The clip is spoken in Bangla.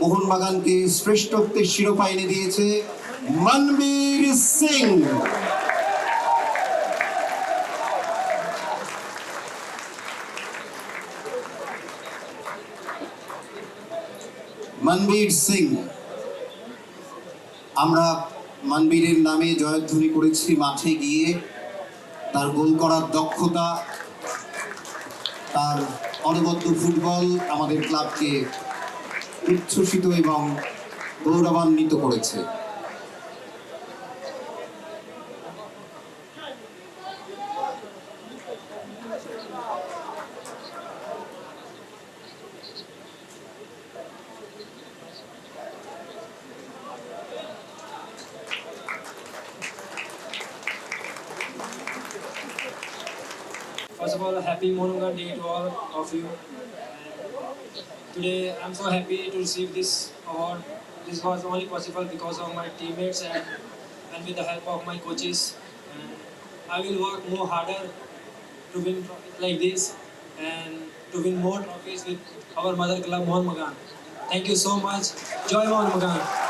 মোহনবাগানকে শ্রেষ্ঠত্বের শিরোপা এনে দিয়েছে মনবীর সিং। মনবীর সিং, আমরা মনবীরের নামে জয়ধ্বনি করেছি মাঠে গিয়ে। তার গোল করার দক্ষতা তার অনবদ্য ফুটবল আমাদের ক্লাবকে উচ্ছ্বসিত এবং গৌরবান্বিত করেছে। First of all, happy Monugan Day to all of you. Today, I'm so happy to receive this award. This was only possible because of my teammates and, and with the help of my coaches. And I will work more harder to win like this and to win more trophies with our mother club, Mohan Magan. Thank you so much. Joy Mohan Magan.